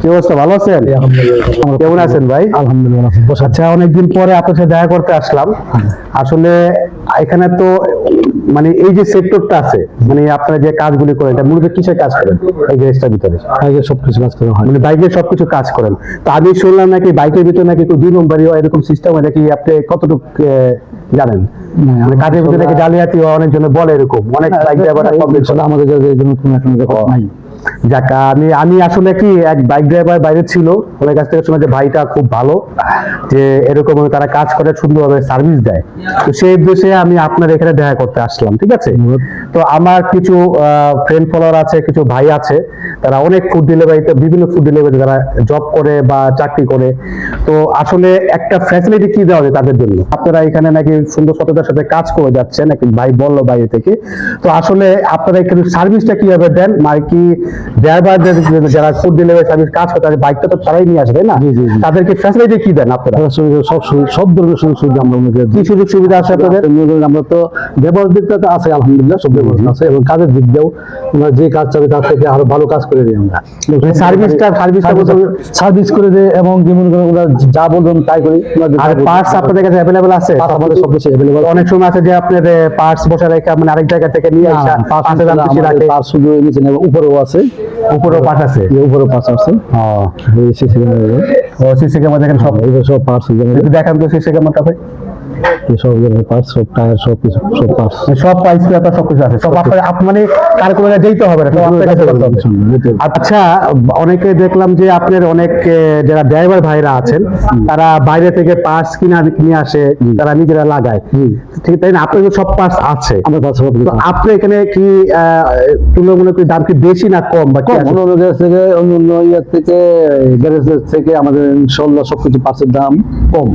কি অবস্থা? ভালো আছেন? কেমন আছেন ভাই? আলহামদুলিল্লাহ আচ্ছা অনেকদিন পরে আপনার সাথে দেখা করতে আসলাম। আসলে এখানে তো মানে এই যে সেক্টরটা আছে মানে আপনারা যে কাজগুলি করেন এটা মূলত কিসের কাজ করেন এই গ্যারেজটার ভিতরে? আগে সবকিছু কাজ করা হয়। মানে বাইকের সবকিছু কাজ করেন। তো আমি শুনলাম নাকি বাইকের ভিতরে নাকি দুই নম্বরই হয় এরকম সিস্টেম হয় নাকি আপনি কতটুকু জানেন? মানে কাজের ভিতরে নাকি জালিয়াতি অনেক অনেকজন বলে এরকম। অনেক বাইক ড্রাইভার আমাদের জন্য কোনো এখন নাই। যাক আমি আমি আসলে কি এক বাইক ড্রাইভার বাইরে ছিল ওনার কাছ থেকে শোনা যে ভাইটা খুব ভালো যে এরকম তারা কাজ করে সুন্দরভাবে সার্ভিস দেয়। তো সেই উদ্দেশ্যে আমি আপনার এখানে দেখা করতে আসলাম ঠিক আছে? তো আমার কিছু ফ্রেন্ড ফলোয়ার আছে কিছু ভাই আছে তারা অনেক ফুড ডেলিভারিতে বিভিন্ন ফুড ডেলিভারি তারা জব করে বা চাকরি করে। তো আসলে একটা ফ্যাসিলিটি কি দেওয়া হয় তাদের জন্য? আপনারা এখানে নাকি সুন্দর সততার সাথে কাজ করে যাচ্ছেন নাকি ভাই বলল বাইরে থেকে? তো আসলে আপনারা এখানে সার্ভিসটা কীভাবে দেন? মানে কি ড্রাইভারদের যারা ফুড ডেলিভারি সার্ভিস কাজ করে তাদের বাইকটা তো তারাই নিয়ে আসে তাই না। তাদেরকে ফ্যাসিলিটি কি দেন আপনারা? সব সব ধরনের সুযোগ সুবিধা আমরা কি সুযোগ সুবিধা আছে আপনাদের? আমরা তো ব্যবহার দিকটা তো আছে আলহামদুলিল্লাহ সব ব্যবস্থা আছে এবং কাজের দিক দিয়েও আমরা যে কাজ চাবে তার থেকে আরও ভালো কাজ করে দিই আমরা। সার্ভিসটা সার্ভিসটা সার্ভিস করে দিই এবং কি মনে করেন ওরা যা বলবেন তাই করি। আর পার্টস আপনাদের কাছে অ্যাভেলেবল আছে? আমাদের সব কিছু available অনেক সময় আছে যে আপনার পার্টস বসে রেখে মানে আরেক জায়গা থেকে নিয়ে আসা পাঁচ পাঁচের দাম বেশি রাখে। পাঁচ শুধু নিচে নেবে উপরেও আছে। উপরেও পার্ট আছে? এই উপরেও পাঁচ আছে। এই সিসি ও সিসি ক্যামেরা দেখেন সব এগুলো সব পার্টস একটু দেখান তো সিসি ক্যামেরাটা ভাই সব পার্টস সব টায়ার সব কিছু সব পার্টস সব প্রাইস পেপার সব কিছু আছে। সব আপনার আপ- মানে কার কোনো যেতে হবে না আপনার। আচ্ছা অনেকে দেখলাম যে আপনার অনেক যারা ড্রাইভার ভাইরা আছেন তারা বাইরে থেকে পার্টস কিনা নিয়ে আসে তারা নিজেরা লাগায়। ঠিক তাই না? আপনার সব পার্টস আছে। আমার কাছে সব আপনি এখানে কি তুলনামূলক দাম কি বেশি না কম বা কম? অন্য অন্য থেকে অন্য ইয়ের থেকে গ্যারেজের থেকে আমাদের ইনশাল্লাহ সবকিছু পার্সের দাম কম।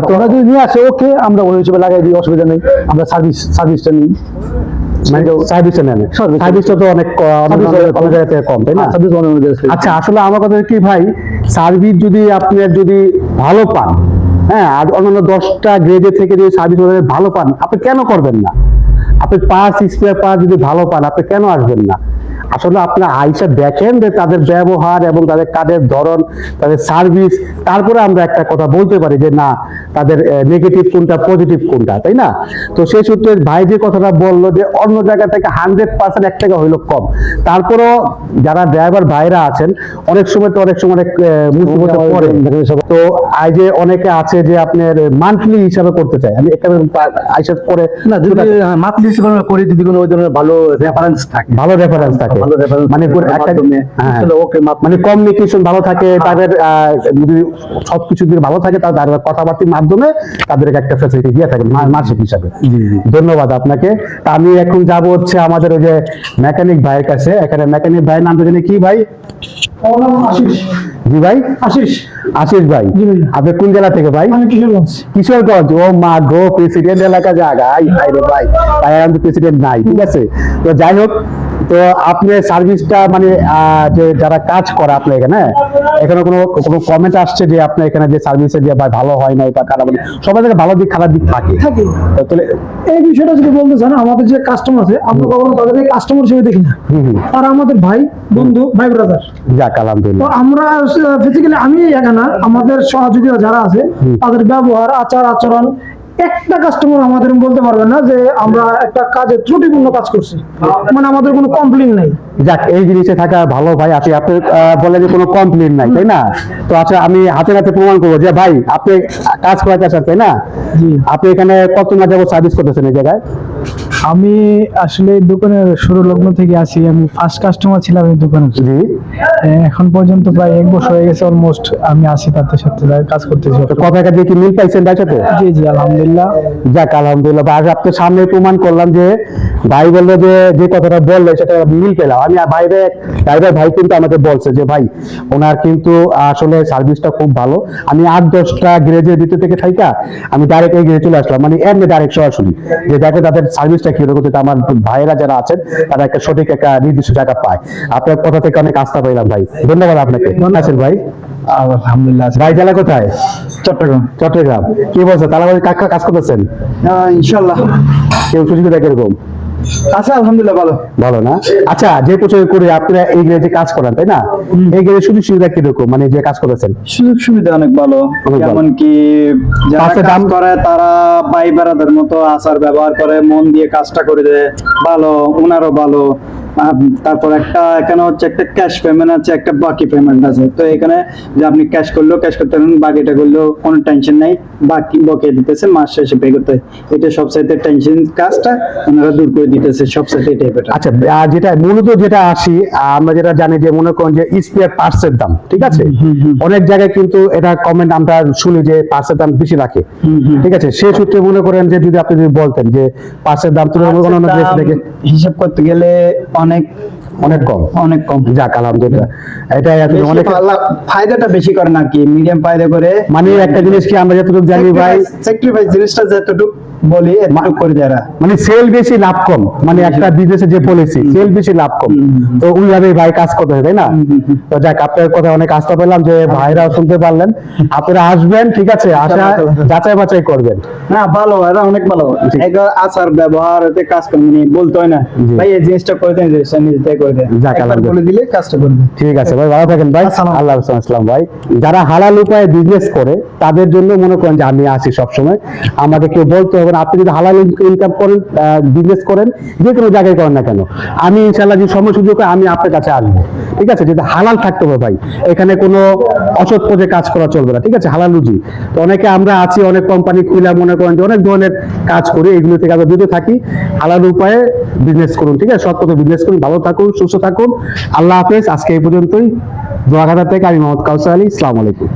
তো ওরা যদি নিয়ে আসে ওকে আমরা ওই হিসেবে লাগাই দিই অসুবিধা নেই। আমরা সার্ভিস সার্ভিসটা নিই। সার্ভিসটা নেন। সার্ভিসটা তো অনেক অনেক Service- অনেক জায়গা থেকে কম তাই না? সার্ভিস অন্য অন্য গ্যারেজ থেকে। আচ্ছা আসলে আমার কথা কি ভাই? সার্ভিস যদি আপনার যদি ভালো পান হ্যাঁ আর অন্যান্য দশটা গ্রেডের থেকে যদি সার্ভিস ভালো পান আপনি কেন করবেন না? আপনি পাঁচ স্পেয়ার পাঁচ যদি ভালো পান আপনি কেন আসবেন না? আসলে আপনার আইসা দেখেন যে তাদের ব্যবহার এবং তাদের কাজের ধরন তাদের সার্ভিস তারপরে আমরা একটা কথা বলতে পারি যে না তাদের নেগেটিভ কোনটা পজিটিভ কোনটা তাই না? তো সেই সূত্রে ভাই যে কথাটা বলল যে অন্য জায়গা থেকে হান্ড্রেড পার্সেন্ট এক টাকা হইল কম। তারপরও যারা ড্রাইভার ভাইরা আছেন অনেক সময় তো অনেক সময় অনেক মুসিবতে পড়ে তো আই যে অনেকে আছে যে আপনার মান্থলি হিসাবে করতে চায়। আমি একটা আইসা করে না যদি মান্থলি হিসেবে আমরা করি যদি কোনো ওই ধরনের ভালো রেফারেন্স থাকে। ভালো রেফারেন্স থাকে। ভালো মানে একটা হ্যাঁ। তাহলে ওকে মাত্র মানে কমিউনিকেশন ভালো থাকে তাদের যদি সবকিছু যদি ভালো থাকে তাদের কথাবার্তার মাধ্যমে তাদেরকে একটা ফ্যাসিলিটি দিয়ে থাকে মাসিক হিসাবে। ধন্যবাদ আপনাকে। তা আমি এখন যাব হচ্ছে আমাদের ওই যে মেকানিক ভাইয়ের কাছে। এখানে মেকানিক ভাইয়ের নামটা জানি কি ভাই? আশিস। জি ভাই? আশিস। আশিস ভাই। আপনি কোন জেলা থেকে ভাই? কিশোরগঞ্জ। কিশোরগঞ্জ। ও মা গো প্রেসিডেন্ট এলাকা জায়গা আই হাই রে ভাই। তাই আমি প্রেসিডেন্ট নাই ঠিক আছে? তো যাই হোক তো আপনি সার্ভিসটা মানে যে যারা কাজ করে আপনার এখানে এখানে কোনো কোনো কমেন্ট আসছে যে আপনার এখানে যে সার্ভিসে যে ভাই ভালো হয় না বা খারাপ। সবার থেকে ভালো দিক খারাপ দিক থাকে। থাকি। তো তাহলে এই বিষয়টা যদি বলতে চান আমাদের যে কাস্টমার আছে আমরা কখনো তাদেরকে কাস্টমার হিসেবে দেখি না। হুম আমাদের ভাই বন্ধু ভাই ব্রাদার যাক তো আলহামদুলিল্লাহ আমরা ফিজিক্যালি আমি একা না আমাদের সহযোগীরা যারা আছে তাদের ব্যবহার আচার আচরণ একটা কাস্টমার আমাদের বলতে পারবে না যে আমরা একটা কাজে ত্রুটিপূর্ণ কাজ করছি। মানে আমাদের কোনো কমপ্লেন নাই। যাক এই জিনিসে থাকা ভালো ভাই আপনি আপনি বলে যে কোনো কমপ্লেন নাই তাই না? তো আচ্ছা আমি হাতে হাতে প্রমাণ করব যে ভাই আপনি কাজ করাতে আসেন তাই না? আপনি এখানে কত না যাব সার্ভিস করতেছেন এই জায়গায়? আমি আসলে দোকানের শুরু লগ্ন থেকে আসি আমি ফার্স্ট কাস্টমার ছিলাম এই দোকানে। জি। এখন পর্যন্ত প্রায় এক বছর হয়ে গেছে অলমোস্ট আমি আসি তাদের সাথে কাজ করতেছি। তো কথা দিয়ে কি মিল পাইছেন তার সাথে? জি জি আলহামদুলিল্লাহ। যাক আলহামদুলিল্লাহ। ভাই, আজ আপনার সামনে প্রমাণ করলাম যে ভাই বলল যে যে কথাটা বলল সেটা মিল পেলাম। আমি বাইরে ড্রাইভার ভাই কিন্তু আমাকে বলছে যে ভাই ওনার কিন্তু আসলে সার্ভিসটা খুব ভালো। আমি আট দশটা গ্রেজের ভিতর থেকে থাইকা আমি ডাইরেক্ট এই গ্রেজে চলে আসলাম। মানে এমনি ডাইরেক্ট সরাসরি। যে দেখে তাদের সার্ভিসটা কি রকম আমার ভাইয়েরা যারা আছেন তারা একটা সঠিক একটা নির্দিষ্ট জায়গা পায়। আপনার কথা থেকে অনেক আস্থা পাইলাম ভাই। ধন্যবাদ আপনাকে। আছেন ভাই? আলহামদুলিল্লাহ ভাই জেলা কোথায়? চট্টগ্রাম। চট্টগ্রাম। কি বলছে তারা কাকা কাজ করতেছেন? ইনশাল্লাহ কেউ সুযোগ দেখে কীরকম? আচ্ছা আলহামদুলিল্লাহ ভালো। ভালো না? আচ্ছা যে করে আপনারা এই কাজ করেন তাই না? এই সুযোগ সুবিধা কীরকম? মানে যে কাজ করেছেন? সুযোগ সুবিধা অনেক ভালো। যেমন কি যারা কাজ করে তারা ভাই বেড়াদের মতো আচার ব্যবহার করে মন দিয়ে কাজটা করে দেয়। ভালো ওনারও ভালো। তারপর একটা এখানে হচ্ছে একটা ক্যাশ পেমেন্ট আছে একটা বাকি পেমেন্ট আছে। তো এখানে যে আপনি ক্যাশ করলেও ক্যাশ করতে পারেন বাকিটা করলেও কোনো টেনশন নাই বাকি বকে দিতেছে মাস শেষে পে করতে এটা সবসাইতে টেনশন কাজটা ওনারা দূর করে দিতেছে সবসাইতে এটাই বেটার আচ্ছা আর যেটা মূলত যেটা আসি আমরা যেটা জানি যে মনে করেন যে স্পেয়ার পার্টস এর দাম ঠিক আছে? অনেক জায়গায় কিন্তু এটা কমেন্ট আমরা শুনি যে পার্টস এর দাম বেশি রাখে ঠিক আছে? সেই সূত্রে মনে করেন যে যদি আপনি যদি বলতেন যে পার্টস এর দাম তুলনামূলক দেশ থেকে হিসাব করতে গেলে অনেক অনেক কম। অনেক কম। যাক আলহামদুলিল্লাহ। এটা এত বেশি অনেক ফায়দাটা বেশি করে নাকি আর কি মিডিয়াম ফায়দা করে। মানে একটা জিনিস কি আমরা যতটুকু জানি ভাই স্যাক্রিফাইস জিনিসটা যতটুকু বলি করে দেয় মানে সেল বেশি লাভ কম। মানে একটা বিজনেসের যে পলিসি সেল বেশি লাভ কম। তো ওইভাবে ভাই কাজ করতে হয় তাই না? তো যাক আপনার কথা অনেক আস্থা পেলাম যে ভাইরাও শুনতে পারলেন। আপনারা আসবেন ঠিক আছে? আসা যাচাই বাছাই করবেন। না ভালো এরা অনেক ভালো। একবার আচার ব্যবহার এতে কাজ করে মানে বলতে হয় না। ভাই এই জিনিসটা করে দেন জিনিসটা নিজে করে দেন। যাক। বলে দিলে কাজটা করে দেন। ঠিক আছে ভাই ভালো থাকেন ভাই। আল্লাহ আসসালাম ভাই। যারা হালাল উপায়ে বিজনেস করে তাদের জন্য মনে করেন যে আমি আছি সবসময়। আমাকে কেউ বলতে হবে না আপনি যদি হালাল ইনকাম করেন বিজনেস করেন, যে কোনো জায়গায় করেন না কেন, আমি ইনশাল্লাহ যে সময় সুযোগ আমি আপনার কাছে আসব। ঠিক আছে? যদি হালাল থাকতে হবে ভাই। এখানে কোনো অসৎ পথে কাজ করা চলবে না। ঠিক আছে? হালাল রুজি। তো অনেকে আমরা আছি, অনেক কোম্পানি খুলে মনে করেন যে অনেক ধরনের কাজ করি, এগুলো থেকে আমরা দূরে থাকি। হালাল উপায়ে বিজনেস করুন। ঠিক আছে? সৎ পথে বিজনেস করুন, ভালো থাকুন, সুস্থ থাকুন। আল্লাহ হাফেজ। আজকে এই পর্যন্তই। দোয়াঘাটা থেকে আমি মোহাম্মদ কাউসার আলী। ইসলাম আলাইকুম।